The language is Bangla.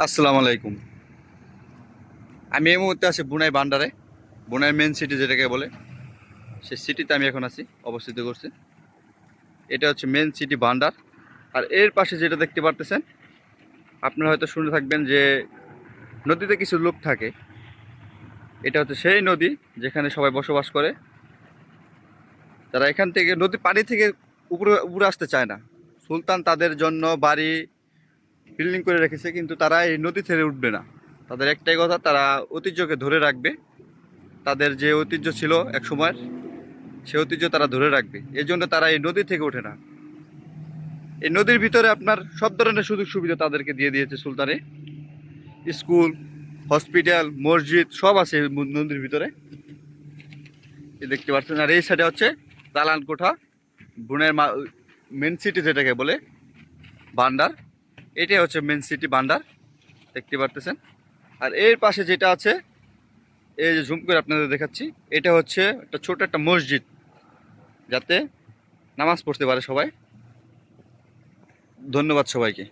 আসসালামু আলাইকুম। আমি এই মুহূর্তে আছি বুনাই বান্ডারে বুনাই মেন সিটি যেটাকে বলে। সেই সিটিতে আমি এখন আছি, অবস্থিত করছি। এটা হচ্ছে মেন সিটি বান্ডার আর এর পাশে যেটা দেখতে পারতেছেন, আপনারা হয়তো শুনে থাকবেন যে নদীতে কিছু লোক থাকে। এটা হচ্ছে সেই নদী যেখানে সবাই বসবাস করে। তারা এখান থেকে নদী পানি থেকে উপরে উপরে আসতে চায় না। সুলতান তাদের জন্য বাড়ি বিল্ডিং করে রেখেছে, কিন্তু তারা এই নদী ছেড়ে উঠবে না। তাদের একটাই কথা, তারা ঐতিহ্যকে ধরে রাখবে। তাদের যে ঐতিহ্য ছিল এক সময় সে ঐতিহ্য তারা ধরে রাখবে। এই জন্য তারা এই নদী থেকে ওঠে না। এই নদীর ভিতরে আপনার সব ধরনের সুযোগ সুবিধা তাদেরকে দিয়ে দিয়েছে সুলতানে। স্কুল, হসপিটাল, মসজিদ, সব আছে নদীর ভিতরে। এই দেখতে পাচ্ছেন, আর এই সাইডে হচ্ছে দালান কোঠা বুনের মেন সিটি যেটাকে বলে বান্ডার এটাই হচ্ছে মেন সিটি বান্ডার দেখতে পারতেছেন। আর এর পাশে যেটা আছে, এই যে ঝুম করে আপনাদের দেখাচ্ছি, এটা হচ্ছে একটা ছোট একটা মসজিদ, যাতে নামাজ পড়তে পারে সবাই। ধন্যবাদ সবাইকে।